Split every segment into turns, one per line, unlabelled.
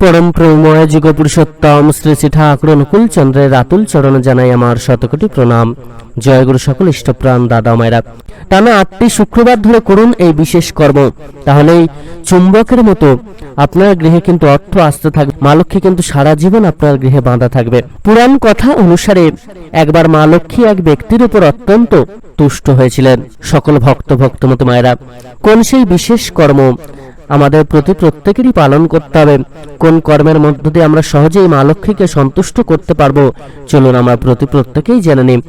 পরম প্রেমময় যুগ পুরুষোত্তম শ্রী শ্রী ঠাকুর অনুকূল চন্দ্রের রাতুল চরণে জানাই আমার শতকোটি প্রণাম। জয়গুরু সকল ইষ্টপ্রাণ দাদা মায়েরা। টানা আটটি শুক্রবার ধরে করুন এই বিশেষ কর্ম। তাহলেই চুম্বকের মতো আপনার গৃহে কিন্তু অর্থ আসতে থাকবে। মা লক্ষ্মী কিন্তু সারা জীবন আপনার গৃহে বাঁধা থাকবে। পুরাণ কথা অনুসারে একবার মা লক্ষ্মী এক ব্যক্তির উপর অত্যন্ত তুষ্ট হয়েছিলেন। সকল ভক্ত ভক্ত মতো মায়েরা, কোন সেই বিশেষ কর্ম আমাদের প্রতি প্রত্যেকেরই পালন করতে হবে। কোন কর্মের মধ্য দিয়ে আমরা সহজেই মা লক্ষ্মীকে সন্তুষ্ট করতে পারব? চলুন আমরা প্রতি প্রত্যেকেই জেনে নিই।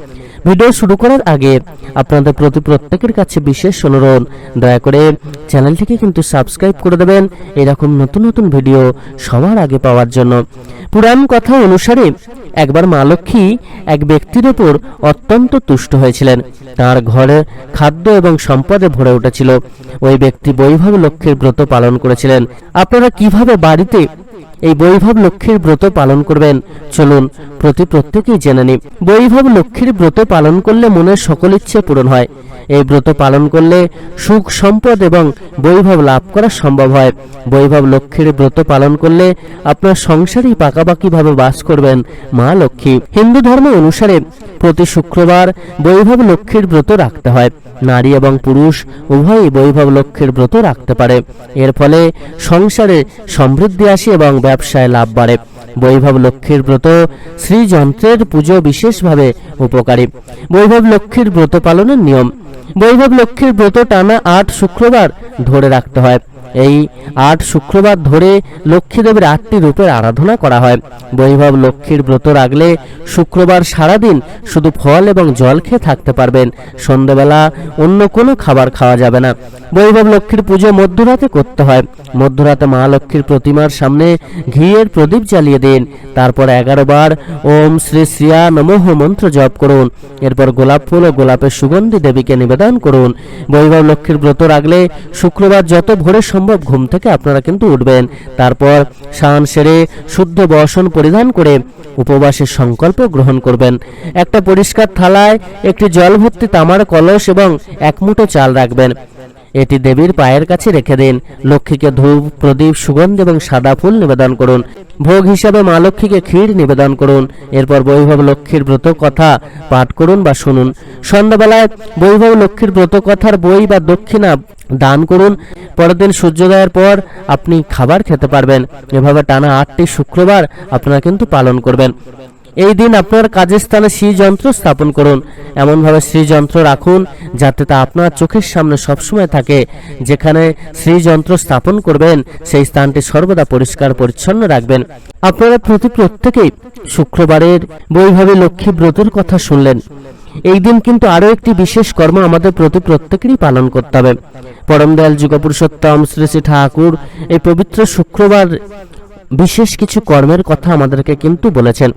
ভিডিও শুরু করার আগে আপনাদের প্রতি প্রত্যেকের কাছে বিশেষ অনুরোধ। দয়া করে চ্যানেলটিকে কিন্তু সাবস্ক্রাইব করে দেবেন। এরকম নতুন নতুন ভিডিও সবার আগে পাওয়ার জন্য। পুরাণ কথা অনুসারে একবার মা লক্ষ্মী এক ব্যক্তির ওপর অত্যন্ত তুষ্ট হয়েছিলেন। তার ঘরে খাদ্য এবং সম্পদে ভরে উঠেছিল। ওই ব্যক্তি বৈভব লক্ষ্মীর ব্রত পালন করেছিলেন। আপনারা কীভাবে বাড়িতে এই বৈভব লক্ষ্মীর ব্রত পালন করবেন? চলুন, প্রতি প্রত্যেকেই জেনে নিই। বৈভব লক্ষ্মীর ব্রত পালন করলে মনের সকল ইচ্ছে পূরণ হয়। এই ব্রত পালন করলে সুখ, সম্পদ এবং বৈভব লাভ করা সম্ভব হয়। বৈভব লক্ষ্মীর ব্রত পালন করলে আপনার সংসারেই পাকাপাকিভাবে বাস করবেন মা লক্ষ্মী। হিন্দু ধর্ম অনুসারে প্রতি শুক্রবার বৈভব লক্ষ্মীর ব্রত রাখতে হয়। নারী এবং পুরুষ উভয়ই বৈভব লক্ষ্মীর ব্রত রাখতে পারে। এর ফলে সংসারে সমৃদ্ধি আসে এবং ব্যবসায় লাভ বাড়ে। বৈভব লক্ষ্মীর ব্রত শ্রীযন্ত্রের পুজো বিশেষভাবে উপকারী। বৈভব লক্ষ্মীর ব্রত পালনের নিয়ম। বৈভব লক্ষ্মীর ব্রত টানা আট শুক্রবার ধরে রাখতে হয়। এই আট শুক্রবার ধরে লক্ষ্মী দেবীর আটটি রূপের আরাধনা করা হয়। বৈভব লক্ষ্মীর ব্রত রাখলে শুক্রবার সারাদিন শুধু ফল এবং জল খেয়ে থাকতে পারবেন। সন্ধ্যাবেলা অন্য কোনো খাবার খাওয়া যাবে না। বৈভব লক্ষ্মীর পুজো মধ্যরাতে করতে হয়। মধ্যরাতে মা লক্ষ্মীর প্রতিমার সামনে ঘিয়ের প্রদীপ জ্বালিয়ে দিন। তারপর এগারো বার ওম শ্রী শ্রিয়া নমঃ মন্ত্র জপ করুন। এরপর গোলাপ ফুল ও গোলাপের সুগন্ধি দেবীকে নিবেদন করুন। বৈভব লক্ষ্মীর ব্রত রাখলে শুক্রবার যত ভোরে সম্ভব ঘুম থেকে আপনারা কিন্তু উঠবেন। তারপর স্নান সেরে শুদ্ধ বসন পরিধান করে উপবাসের সংকল্প গ্রহণ করবেন। একটা পরিষ্কার থালায় একটি জল ভর্তি তামার কলস এবং এক মুঠো চাল রাখবেন। এটি দেবীর পায়ের কাছে রেখে দিন। লক্ষ্মীকে ধূপ, প্রদীপ, সুগন্ধ এবং সাদা ফুল নিবেদন করুন। ভোগ হিসাবে মা লক্ষ্মীকে ক্ষীর নিবেদন করুন। এরপর বৈভব লক্ষ্মীর ব্রত কথা পাঠ করুন বা শুনুন। সন্ধ্যাবেলায় বৈভব লক্ষ্মীর ব্রত কথার বই বা দক্ষিণা দান করুন। পরের দিন সূর্যোদয়ের পর আপনি খাবার খেতে পারবেন। এভাবে টানা আটটি শুক্রবার আপনারা কিন্তু পালন করবেন। এই দিন আপনার কাজের স্থানে শ্রীযন্ত্র স্থাপন করুন। এমনভাবে শ্রীযন্ত্র রাখুন যাতে তা আপনার চোখের সামনে সবসময় থাকে। যেখানে শ্রীযন্ত্র স্থাপন করবেন, সেই স্থানটি সর্বদা পরিষ্কার পরিচ্ছন্ন রাখবেন। আপনারা প্রতি প্রত্যেকেই শুক্রবারের বৈভাবে লক্ষ্মী ব্রতের কথা শুনলেন। এই দিন কিন্তু আরও একটি বিশেষ কর্ম আমাদের প্রতি প্রত্যেকেরই পালন করতে হবে। পরম দয়াল যুগপুরুষোত্তম শ্রী শ্রী ঠাকুর এই পবিত্র শুক্রবার বিশেষ কিছু কর্মের কথা আমাদেরকে কিন্তু বলেছেন।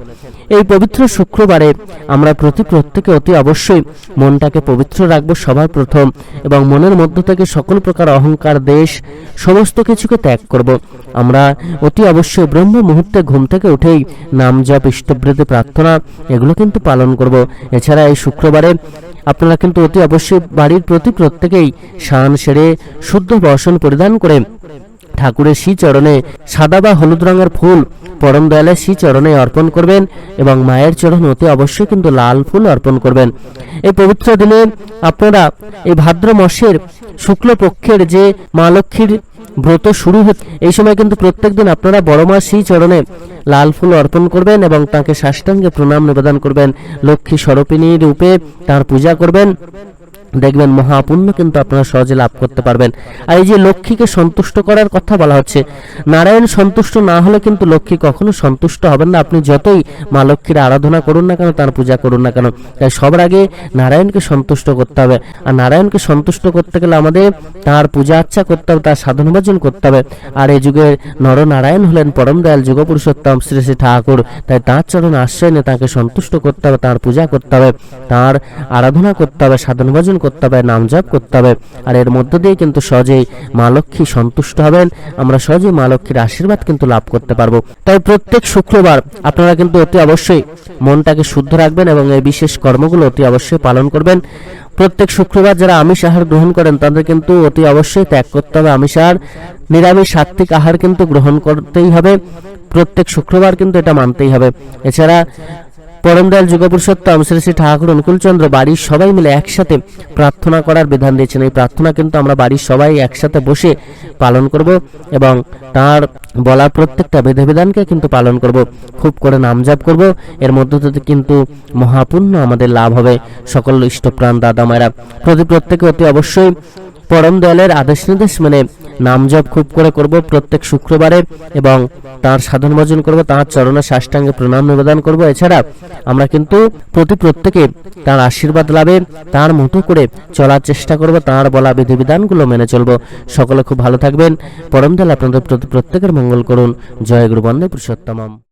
এই পবিত্র শুক্রবারে আমরা প্রতি প্রত্যেকে অতি অবশ্যই মনটাকে পবিত্র রাখব সবার প্রথম এবং মনের মধ্য থেকে সকল প্রকার অহংকার, দেশ, সমস্ত কিছুকে ত্যাগ করব। আমরা অতি অবশ্যই ব্রহ্ম মুহূর্তে ঘুম থেকে উঠেই নাম জপ, ইষ্টবৃত্তি, প্রার্থনা এগুলো কিন্তু পালন করব। এছাড়া এই শুক্রবারে আপনারা কিন্তু অতি অবশ্যই বাড়ির প্রতি প্রত্যেকেই স্নান সেরে শুদ্ধ বসন পরিধান করে ঠাকুরের শ্রী চরণে সাদা বা হলুদ রঙের ফুল, পরম দয়ালের শ্রী চরণে অর্পণ করবেন এবং মায়ের চরণ অতি অবশ্যই কিন্তু লাল ফুল অর্পণ করবেন। এই পবিত্র দিনে আপনারা এই ভাদ্র মাসের শুক্লপক্ষের যে মা লক্ষ্মীর ব্রত শুরু হচ্ছে এই সময় কিন্তু প্রত্যেকদিন আপনারা বড় মা শ্রী চরণে লাল ফুল অর্পণ করবেন এবং তাকে সাষ্টাঙ্গে প্রণাম নিবেদন করবেন। লক্ষ্মী স্বরূপিণী রূপে তার পূজা করবেন। দেখবেন মহাপুণ্য কিন্তু আপনারা সহজে লাভ করতে পারবেন। আর এই যে লক্ষ্মীকে সন্তুষ্ট করার কথা বলা হচ্ছে, নারায়ণ সন্তুষ্ট না হলে কিন্তু লক্ষ্মী কখনো সন্তুষ্ট হবেন না। আপনি যতই মা লক্ষ্মীর আরাধনা করুন না কেন, তার পূজা করুন না কেন, তাই সবার আগে নারায়ণকে সন্তুষ্ট করতে হবে। আর নারায়ণকে সন্তুষ্ট করতে গেলে আমাদের তার পূজা আর্চা করতে হবে, তার সাধন ভজন করতে হবে। আর এই যুগে নরনারায়ণ হলেন পরম দয়াল যুগ পুরুষোত্তম শ্রী শ্রী ঠাকুর। তাই তাঁর চরণ আশ্রয় নিয়ে তাকে সন্তুষ্ট করতে হবে, তার পূজা করতে হবে, তার আরাধনা করতে হবে, সাধন ভজন করতে হবে নাম জপ করতে হবে। আর এর মধ্য দিয়ে কিন্তু সহজেই মা লক্ষ্মী সন্তুষ্ট হবেন। আমরা সহজেই মা লক্ষ্মীর আশীর্বাদ কিন্তু লাভ করতে পারব। তাই প্রত্যেক শুক্রবার আপনারা কিন্তু অতি অবশ্যই মনটাকে শুদ্ধ রাখবেন এবং এই বিশেষ কর্মগুলো অতি অবশ্যই পালন করবেন। প্রত্যেক শুক্রবার যারা আমিষ আহার গ্রহণ করেন, তাদের কিন্তু অতি অবশ্যই ত্যাগ করতে হবে আমিষ আহার। নিরামিষ সাত্বিক আহার কিন্তু গ্রহণ করতেই হবে। প্রত্যেক শুক্রবার কিন্তু এটা মানতেই হবে। এছাড়া পরম দয়াল যুগপুরুষোত্তম শ্রী শ্রী ঠাকুর অনুকূলচন্দ্র বাড়ির সবাই মিলে একসাথে প্রার্থনা করার বিধান দিয়েছেন। এই প্রার্থনা কিন্তু আমরা বাড়ির সবাই একসাথে বসে পালন করব এবং তার বলা প্রত্যেকটা বিধিবিধানকে কিন্তু পালন করব। খুব করে নাম জাপ করব। এর মধ্য থেকে কিন্তু মহাপুণ্য আমাদের লাভ হবে। সকল ইষ্টপ্রাণ দাদা মায়েরা, প্রতি প্রত্যেকে অতি অবশ্যই পরম দয়ালের আদেশ নির্দেশ মানে নাম জপ খুব করে করব প্রত্যেক শুক্রবারে এবং তার সাধন ভজন করব তার চরণে সাষ্টাঙ্গে প্রণাম নিবেদন করব। এছাড়া আমরা কিন্তু প্রতি প্রত্যেকে তার আশীর্বাদ লাভে তার মতো করে চলার চেষ্টা করব তার বলা বিধিবিধানগুলো মেনে চলব। সকলে খুব ভালো থাকবেন। পরম দয়াল আপনাদের প্রতি প্রত্যেকের মঙ্গল করুন। জয় গুরু বন্দে পুরুষোত্তমম।